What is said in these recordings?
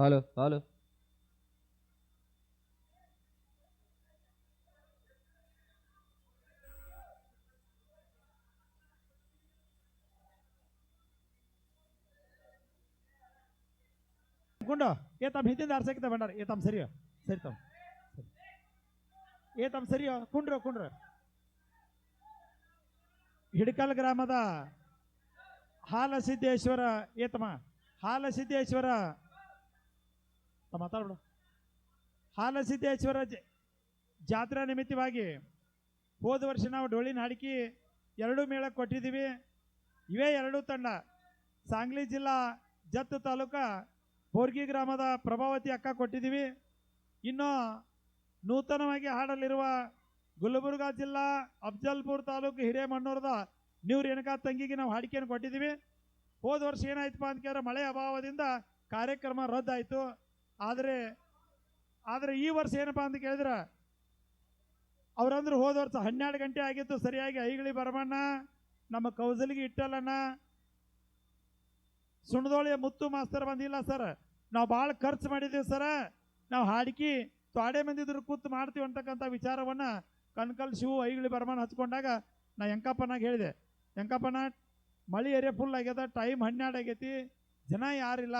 Hello hello ಗುಂಡ, ಏ ತಮ್ಮ ಹಿಂದಿಂದ ಆರ್ಸಕ್ಕಿತ ಏ ತಮ್ಮ ಸರಿಯೋ? ಸರಿ ತಮ್ಮ. ಏ ತಮ್ಮ ಸರಿಯೋ? ಕುಂಡ್ರ ಕುಂಡ್ರ. ಹಿಡಕಲ್ ಗ್ರಾಮದ ಹಾಲಸಿದ್ದೇಶ್ವರ, ಏ ತಮ್ಮ, ಹಾಲಸಿದ್ದೇಶ್ವರ ಮಾತಾಡ್ಬಿಡು. ಹಾಲಸಿದ್ದೇಶ್ವರ ಜಾತ್ರಾ ನಿಮಿತ್ತವಾಗಿ ಹೋದ ವರ್ಷ ನಾವು ಡೊಳ್ಳಿನ ಹಾಡಿಕೆ ಎರಡು ಮೇಳ ಕೊಟ್ಟಿದ್ದೀವಿ. ಇವೇ ಎರಡು ತಂಡ. ಸಾಂಗ್ಲಿ ಜಿಲ್ಲಾ ಜತ್ ತಾಲೂಕ ಬೋರ್ಗಿ ಗ್ರಾಮದ ಪ್ರಭಾವತಿ ಅಕ್ಕ ಕೊಟ್ಟಿದ್ದೀವಿ. ಇನ್ನು ನೂತನವಾಗಿ ಹಾಡಲಿರುವ ಗುಲ್ಬರ್ಗಾ ಜಿಲ್ಲಾ ಅಫ್ಜಲ್ಪುರ್ ತಾಲೂಕು ಹಿರೇಮಣ್ಣೂರದ ನೀವು ರೇಣುಕಾ ತಂಗಿಗೆ ನಾವು ಹಾಡಿಕೆಯನ್ನು ಕೊಟ್ಟಿದ್ದೀವಿ. ಹೋದ ವರ್ಷ ಏನಾಯ್ತಪ್ಪ ಅಂತ ಕೇಳಿದ್ರೆ ಮಳೆ ಅಭಾವದಿಂದ ಕಾರ್ಯಕ್ರಮ ರದ್ದಾಯಿತು. ಆದರೆ ಆದರೆ ಈ ವರ್ಷ ಏನಪ್ಪ ಅಂತ ಕೇಳಿದ್ರೆ? ಅವ್ರಂದ್ರೆ ಹೋದ ವರ್ಷ ಹನ್ನೆರಡು ಗಂಟೆ ಆಗಿತ್ತು, ಸರಿಯಾಗಿ ಐಗಳಿ ಬರಮಣ್ಣ ನಮ್ಮ ಕೌಸಲಿಗೆ ಇಟ್ಟಲ್ಲಣ್ಣ. ಸುಣದೋಳಿಯ ಮುತ್ತು ಮಾಸ್ತರ್ ಬಂದಿಲ್ಲ ಸರ್. ನಾವು ಭಾಳ ಖರ್ಚು ಮಾಡಿದ್ದೀವಿ ಸರ. ನಾವು ಹಾಡಿಕೆ ತ್ವಾಡೆ ಮಂದಿದ್ರು ಕೂತು ಮಾಡ್ತೀವಿ ಅಂತಕ್ಕಂಥ ವಿಚಾರವನ್ನು ಕಣ್ಕಲ್ ಶಿವು ಐಗಳಿ ಬರ್ಮಾನ ಹಚ್ಕೊಂಡಾಗ ನಾ ಯಂಕಪ್ಪನಾಗ ಹೇಳಿದೆ. ಯಂಕಪ್ಪನ ಮಳೆ ಏರಿಯಾ ಫುಲ್ ಆಗ್ಯದ ಟೈಮ್ ಹನ್ನೆರಡು ಆಗೈತಿ, ಜನ ಯಾರಿಲ್ಲ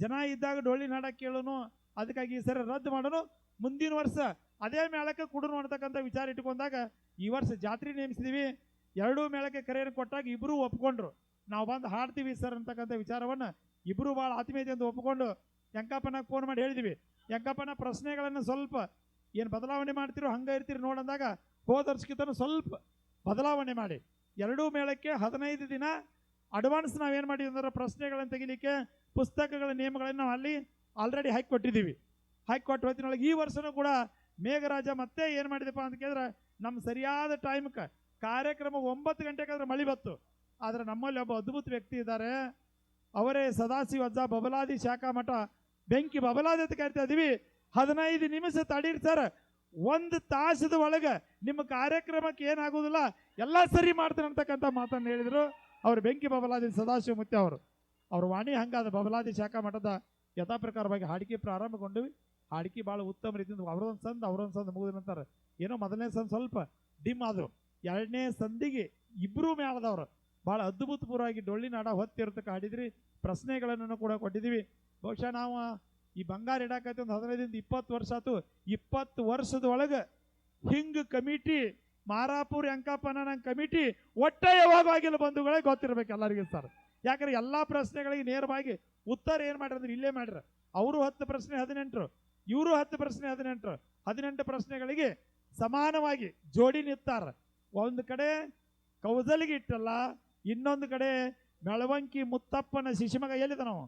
ಜನ ಇದ್ದಾಗ ಡೊಳ್ಳಿ ನಾಡ ಕೇಳೋನು, ಅದಕ್ಕಾಗಿ ಈ ಸರಿ ರದ್ದು ಮಾಡೋನು. ಮುಂದಿನ ವರ್ಷ ಅದೇ ಮೇಳಕ್ಕೆ ಕುಡುನು ಅಂತಕ್ಕಂಥ ವಿಚಾರ ಇಟ್ಕೊಂಡಾಗ ಈ ವರ್ಷ ಜಾತ್ರೆ ನೇಮಿಸಿದೀವಿ. ಎರಡೂ ಮೇಳಕ್ಕೆ ಕರೆಯನ್ನು ಕೊಟ್ಟಾಗ ಇಬ್ಬರೂ ಒಪ್ಕೊಂಡ್ರು. ನಾವು ಬಂದು ಹಾಡ್ತೀವಿ ಸರ್ ಅಂತಕ್ಕಂಥ ವಿಚಾರವನ್ನು. ಇಬ್ಬರು ಭಾಳ ಆತ್ಮೀಯತೆಯಿಂದ ಒಪ್ಕೊಂಡು ಯಂಕಪ್ಪನಾಗ ಫೋನ್ ಮಾಡಿ ಹೇಳಿದ್ವಿ. ಯಂಕಪ್ಪನ ಪ್ರಶ್ನೆಗಳನ್ನು ಸ್ವಲ್ಪ ಏನು ಬದಲಾವಣೆ ಮಾಡ್ತಿರೋ ಹಂಗೆ ಇರ್ತೀರಿ ನೋಡಂದಾಗ ಹೋದ ಸ್ವಲ್ಪ ಬದಲಾವಣೆ ಮಾಡಿ. ಎರಡೂ ಮೇಳಕ್ಕೆ ಹದಿನೈದು ದಿನ ಅಡ್ವಾನ್ಸ್ ನಾವೇನು ಮಾಡಿದ್ವಿ ಅಂದ್ರೆ ಪ್ರಶ್ನೆಗಳನ್ನು ತೆಗಿಲಿಕ್ಕೆ ಪುಸ್ತಕಗಳ ನಿಯಮಗಳನ್ನು ನಾವು ಅಲ್ಲಿ ಆಲ್ರೆಡಿ ಹಾಕಿ ಕೊಟ್ಟಿದ್ದೀವಿ. ಹಾಕಿ ಕೊಟ್ಟು ಹೊತ್ತಿನೊಳಗೆ ಈ ವರ್ಷನೂ ಕೂಡ ಮೇಘರಾಜ ಮತ್ತೆ ಏನು ಮಾಡಿದಪ್ಪ ಅಂತ ಕೇಳಿದ್ರೆ ನಮ್ಮ ಸರಿಯಾದ ಟೈಮ್ಗೆ ಕಾರ್ಯಕ್ರಮ ಒಂಬತ್ತು ಗಂಟೆಗಾದ್ರೆ ಮಳೆ ಬತ್ತು ಆದರೆ ನಮ್ಮಲ್ಲಿ ಒಬ್ಬ ಅದ್ಭುತ ವ್ಯಕ್ತಿ ಇದ್ದಾರೆ. ಅವರೇ ಸದಾಶಿವ ಅಜ್ಜ, ಬಬಲಾದಿ ಶಾಖಾ ಮಠ, ಬೆಂಕಿ ಬಬಲಾದಿ ಅಂತ ಕರಿತಾ ಇದ್ದೀವಿ ಹದಿನೈದು ನಿಮಿಷ ತಡೀರಿ ಸರ್ ಒಂದು ತಾಸದ ಒಳಗೆ ನಿಮ್ಮ ಕಾರ್ಯಕ್ರಮಕ್ಕೆ ಏನಾಗೋದಿಲ್ಲ, ಎಲ್ಲ ಸರಿ ಮಾಡ್ತಾರೆ ಅಂತಕ್ಕಂಥ ಮಾತನ್ನು ಹೇಳಿದರು. ಅವರು ಬೆಂಕಿ ಬಬಲಾದಿ ಸದಾಶಿವ ಅವರು. ಅವ್ರ ವಾಣಿ ಹಂಗಾದ ಬಬಲಾದಿ ಶಾಖಾ ಮಠದ ಯಥಾಪ್ರಕಾರವಾಗಿ ಹಾಡಿಕೆ ಪ್ರಾರಂಭಗೊಂಡು ಹಾಡಿಕೆ ಭಾಳ ಉತ್ತಮ ರೀತಿಯಿಂದ ಅವರೊಂದು ಸಂದ್ ಅವರೊಂದು ಸಂದ ಮುಗಿದ ನಂತರ ಏನೋ ಮೊದಲನೇ ಸಂದ್ ಸ್ವಲ್ಪ ಡಿಮ್ ಆದರು. ಎರಡನೇ ಸಂದಿಗೆ ಇಬ್ಬರೂ ಮೇಳದವರು ಭಾಳ ಅದ್ಭುತಪೂರ್ವವಾಗಿ ಡೊಳ್ಳಿನಾಡ ಹೊತ್ತಿರ್ತಕ್ಕ ಹಾಡಿದ್ರಿ. ಪ್ರಶ್ನೆಗಳನ್ನು ಕೂಡ ಕೊಟ್ಟಿದ್ದೀವಿ ಬಹುಶಃ ನಾವು ಈ ಬಂಗಾರ ಇಡಾಕೈತಿ ಒಂದು ಹದಿನೈದಿಂದ ಇಪ್ಪತ್ತು ವರ್ಷ ಆತು. ಇಪ್ಪತ್ತು ವರ್ಷದ ಒಳಗೆ ಹಿಂಗೆ ಕಮಿಟಿ ಮಾರಾಪುರ್ ಯಂಕಪ್ಪನ ನಂಗೆ ಕಮಿಟಿ ಒಟ್ಟ ಯಾವಾಗ ಆಗಿಲ್ಲ ಬಂಧುಗಳೇ ಗೊತ್ತಿರ್ಬೇಕು ಎಲ್ಲರಿಗೂ ಸರ್. ಯಾಕಂದ್ರೆ ಎಲ್ಲಾ ಪ್ರಶ್ನೆಗಳಿಗೆ ನೇರವಾಗಿ ಉತ್ತರ ಏನು ಮಾಡ್ರಿ ಅಂದ್ರೆ ಇಲ್ಲೇ ಮಾಡ್ರ. ಅವರು ಹತ್ತು ಪ್ರಶ್ನೆ ಹದಿನೆಂಟರು, ಇವರು ಹತ್ತು ಪ್ರಶ್ನೆ ಹದಿನೆಂಟರು. ಹದಿನೆಂಟು ಪ್ರಶ್ನೆಗಳಿಗೆ ಸಮಾನವಾಗಿ ಜೋಡಿ ನಿತ್ತಾರ ಒಂದು ಕಡೆ ಕೌಜಲಿಗೆ ಇಟ್ಟಲ್ಲ, ಇನ್ನೊಂದು ಕಡೆ ಮೆಳವಂಕಿ ಮುತ್ತಪ್ಪನ ಶಿಶುಮಗ ಎಲ್ಲಿದ ನಾವು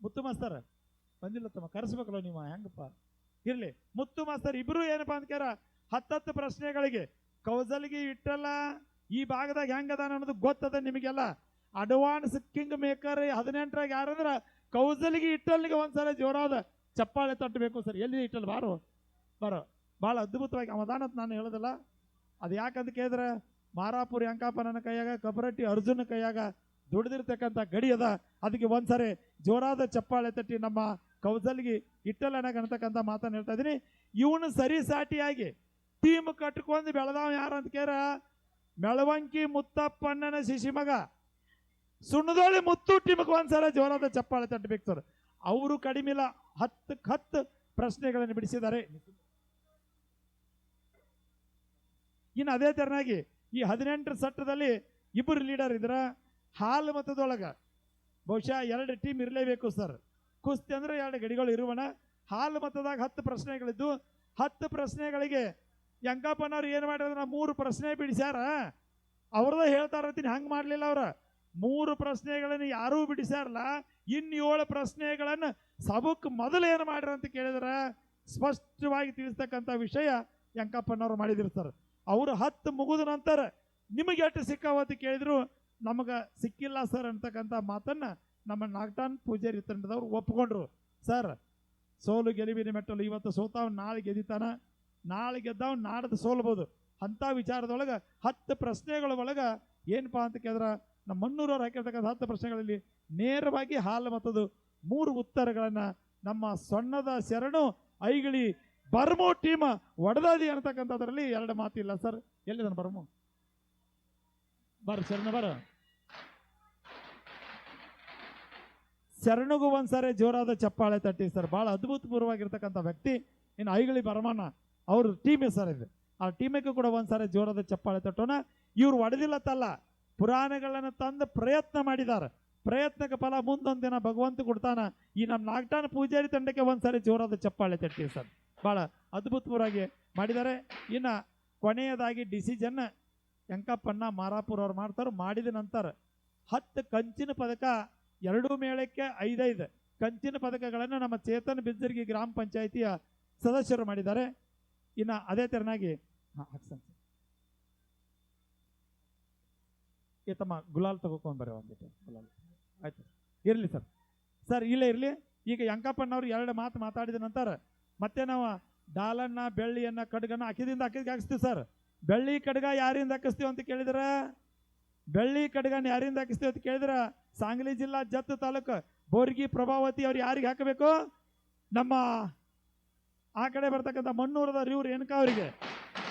ಮುತ್ತು ಮಾಸ್ತರ್? ಬಂದಿಲ್ಲ ತಮ್ಮ, ಕರೆಸ್ಬೇಕಲ್ಲ ನೀವು, ಹೆಂಗಪ್ಪ? ಇರ್ಲಿ, ಮುತ್ತು ಮಾಸ್ತರ್, ಇಬ್ರು ಏನಪ್ಪಾ ಅಂತ ಕೇರ ಹತ್ತತ್ತು ಪ್ರಶ್ನೆಗಳಿಗೆ ಕೌಸಲಿಗೆ ಇಟ್ಟಲ್ಲ, ಈ ಭಾಗದಾಗ ಹೆಂಗದ ಅನ್ನೋದು ಗೊತ್ತದ ನಿಮಗೆಲ್ಲ? ಅಡ್ವಾನ್ಸ್ ಕಿಂಗ್ ಮೇಕರ್ ಹದಿನೆಂಟರಾಗ ಯಾರಂದ್ರ ಕೌಸಲಿಗೆ ಇಟ್ಟಲ್ಲಿಗೆ ಒಂದ್ಸಲ ಜೋರಾದ ಚಪ್ಪಾಳೆ ತಟ್ಟಬೇಕು ಸರ್. ಎಲ್ಲಿ ಇಟ್ಟಲ್ಲ ಬಾರೋ? ಬಾರೋ. ಭಾಳ ಅದ್ಭುತವಾಗಿ ಅಂತ ನಾನು ಹೇಳೋದಿಲ್ಲ. ಅದು ಯಾಕಂತ ಕೇಳಿದ್ರೆ, ಮಾರಾಪುರಿ ಅಂಕಾಪನನ ಕೈಯಾಗ, ಕಬರಟ್ಟಿ ಅರ್ಜುನ ಕೈಯಾಗ ದುಡಿದಿರ್ತಕ್ಕಂಥ ಗಡಿ ಅದ. ಅದಕ್ಕೆ ಒಂದ್ಸರಿ ಜೋರಾದ ಚಪ್ಪಾಳೆ ತಟ್ಟಿ ನಮ್ಮ ಕೌಸಲ್ಗಿ ಇಟ್ಟಲನಾಗ ಅನ್ನತಕ್ಕಂಥ ಮಾತನ್ನು ಹೇಳ್ತಾ ಇದ್ದೀನಿ. ಇವನು ಸರಿ ಸಾಟಿಯಾಗಿ ಟೀಮ್ ಕಟ್ಕೊಂಡು ಬೆಳೆದಾವ ಯಾರು ಅಂತ ಕೇರ? ಮೆಳವಂಕಿ ಮುತ್ತಪ್ಪಣ್ಣನ ಶಿಶಿಮಗ ಸುಣ್ಣದೋಳಿ ಮುತ್ತು ಟೀಮ್ಗೆ ಒಂದ್ಸಲ ಜೋರಾದ ಚಪ್ಪಾಳೆ ತಟ್ಟಬೇಕು ಸರ್. ಅವರು ಕಡಿಮಿಲ್ಲ ಹತ್ತಕ್ಕೆ ಹತ್ತು ಪ್ರಶ್ನೆಗಳನ್ನು ಬಿಡಿಸಿದ್ದಾರೆ. ಇನ್ನು ಅದೇ ತೆರನಾಗಿ ಈ ಹದಿನೆಂಟರ ಸಟ್ಟದಲ್ಲಿ ಇಬ್ಬರು ಲೀಡರ್ ಇದ್ರ. ಹಾಲು ಮತದೊಳಗ ಬಹುಶಃ ಎರಡು ಟೀಮ್ ಇರಲೇಬೇಕು ಸರ್. ಕುಸ್ತಿ ಅಂದ್ರೆ ಎರಡು ಗಡಿಗಳು ಇರುವಣ. ಹಾಲು ಮತದಾಗ ಹತ್ತು ಪ್ರಶ್ನೆಗಳಿದ್ದು, ಹತ್ತು ಪ್ರಶ್ನೆಗಳಿಗೆ ಯಂಕಪ್ಪನವ್ರು ಏನು ಮಾಡ್ಯಾರ ಮೂರು ಪ್ರಶ್ನೆ ಬಿಡಿಸ್ಯಾರ. ಅವ್ರದ ಹೇಳ್ತಾರತ್ತೀನಿ ಹಂಗೆ ಮಾಡಲಿಲ್ಲ ಅವ್ರ. ಮೂರು ಪ್ರಶ್ನೆಗಳನ್ನು ಯಾರೂ ಬಿಡಿಸ್ಯಾರಲ್ಲ ಇನ್ನು ಏಳು ಪ್ರಶ್ನೆಗಳನ್ನು ಸಬಕ್ ಮೊದಲು ಏನು ಮಾಡ್ರ ಅಂತ ಕೇಳಿದ್ರೆ, ಸ್ಪಷ್ಟವಾಗಿ ತಿಳಿಸ್ತಕ್ಕಂಥ ವಿಷಯ ಯಂಕಪ್ಪನವ್ರು ಮಾಡಿದ್ರು ಸರ್. ಅವರು ಹತ್ತು ಮುಗಿದ ನಂತರ ನಿಮಗೆ ಎಷ್ಟು ಸಿಕ್ಕಾವತ್ತು ಕೇಳಿದ್ರು, ನಮಗೆ ಸಿಕ್ಕಿಲ್ಲ ಸರ್ ಅಂತಕ್ಕಂಥ ಮಾತನ್ನ ನಮ್ಮ ನಾಗಟಾನ್ ಪೂಜಾರಿ ತಂಡದವ್ರು ಒಪ್ಕೊಂಡ್ರು. ಸರ್, ಸೋಲು ಗೆಲುವಿನ ಮೆಟ್ಟಲು ಇವತ್ತು ಸೋತಾವ್, ನಾಳೆ ಗೆದಿತಾನ ನಾಳೆ ಗೆದ್ದಾವ್ ನಾಡ್ದು ಸೋಲ್ಬೋದು. ಅಂಥ ವಿಚಾರದೊಳಗೆ ಹತ್ತು ಪ್ರಶ್ನೆಗಳ ಒಳಗೆ ಏನಪ್ಪಾ ಅಂತ ಕೇಳಿದ್ರೆ, ನಮ್ಮ ಮಣ್ಣೂರವ್ರು ಹಾಕಿರ್ತಕ್ಕಂಥ ಹತ್ತು ಪ್ರಶ್ನೆಗಳಲ್ಲಿ ನೇರವಾಗಿ ಹಾಲು ಮತ್ತದು ಮೂರು ಉತ್ತರಗಳನ್ನು ನಮ್ಮ ಸೊಣ್ಣದ ಶರಣು ಐಗಳಿ ಬರ್ಮೋ ಟೀಮ್ ಒಡೆದಾದಿ ಅಂತಕ್ಕಂಥದ್ರಲ್ಲಿ ಎರಡು ಮಾತಿಲ್ಲ ಸರ್. ಎಲ್ಲಿದ್ದಾನೆ ಬರ್ಮೋ? ಬರ್, ಶರಣ ಬರ. ಶರಣಗೂ ಒಂದ್ಸಾರಿ ಜೋರಾದ ಚಪ್ಪಾಳೆ ತಟ್ಟಿ ಸರ್. ಬಹಳ ಅದ್ಭುತಪೂರ್ವವಾಗಿರ್ತಕ್ಕಂಥ ವ್ಯಕ್ತಿ. ಇನ್ನು ಐಗಳಿ ಬರಮಾನ ಅವ್ರ ಟೀಮ್ ಸರ್ ಇದೆ. ಆ ಟೀಮಿಗೆ ಕೂಡ ಒಂದ್ಸಾರಿ ಜೋರಾದ ಚಪ್ಪಾಳೆ ತಟ್ಟೋಣ. ಇವ್ರು ಒಡೆದಿಲ್ಲತ್ತಲ್ಲ ಪುರಾಣಗಳನ್ನು ತಂದು ಪ್ರಯತ್ನ ಮಾಡಿದ್ದಾರೆ ಪ್ರಯತ್ನಕ್ಕೆ ಫಲ ಮುಂದೊಂದು ದಿನ ಭಗವಂತ ಕೊಡ್ತಾನ. ಈ ನಮ್ಮ ನಾಗಟಾನ ಪೂಜಾರಿ ತಂಡಕ್ಕೆ ಒಂದ್ಸಾರಿ ಜೋರಾದ ಚಪ್ಪಾಳೆ ತಟ್ಟಿ ಸರ್. ಭಾಳ ಅದ್ಭುತವಾಗಿ ಮಾಡಿದ್ದಾರೆ ಇನ್ನು ಕೊನೆಯದಾಗಿ ಡಿಸಿಜನ್ ಯಂಕಪ್ಪಣ್ಣ ಮಾರಾಪುರ ಅವ್ರು ಮಾಡ್ತಾರೆ. ಮಾಡಿದ ನಂತರ ಹತ್ತು ಕಂಚಿನ ಪದಕ, ಎರಡೂ ಮೇಳಕ್ಕೆ ಐದೈದು ಕಂಚಿನ ಪದಕಗಳನ್ನು ನಮ್ಮ ಚೇತನ್ ಬಿದ್ದರ್ಗಿ ಗ್ರಾಮ ಪಂಚಾಯಿತಿಯ ಸದಸ್ಯರು ಮಾಡಿದ್ದಾರೆ. ಇನ್ನು ಅದೇ ತೆರನಾಗಿ, ಹಾಂ ಹಾಕ್ಸನ್ ಏ, ತಮ್ಮ ಗುಲಾಲ್ ತಗೋಕೊಂಡ್ ಬರೋ ಒಂದಿಟ್ಟು, ಗುಲಾಲ್. ಆಯ್ತು. ಇರಲಿ ಸರ್. ಸರ್, ಇಲ್ಲೇ ಇರಲಿ. ಈಗ ಯಂಕಪ್ಪನವ್ರು ಎರಡು ಮಾತು ಮಾತಾಡಿದ ನಂತರ ಮತ್ತೆ ನಾವು ಡಾಲನ್ನ ಬೆಳ್ಳಿಯನ್ನ, ಕಡ್ಗನ್ನ ಅಕ್ಕಿದಿಂದ ಅಕ್ಕಿಗೆ ಹಾಕಿಸ್ತೀವಿ ಸರ್. ಬೆಳ್ಳಿ, ಕಡ್ಗ ಯಾರಿಂದ ಹಾಕಿಸ್ತೀವಿ ಅಂತ ಕೇಳಿದ್ರ, ಬೆಳ್ಳಿ ಕಡ್ಗನ ಯಾರಿಂದ ಹಾಕಿಸ್ತೀವಿ ಅಂತ ಕೇಳಿದ್ರ ಸಾಂಗ್ಲಿ ಜಿಲ್ಲಾ ಜತ್ ತಾಲೂಕು ಬೋರ್ಗಿ ಪ್ರಭಾವತಿ ಅವ್ರು ಯಾರಿಗೆ ಹಾಕಬೇಕು? ನಮ್ಮ ಆ ಕಡೆ ಬರ್ತಕ್ಕಂಥ ಮಣ್ಣೂರದ ಇವ್ರು ಏನಕ ಅವರಿಗೆ?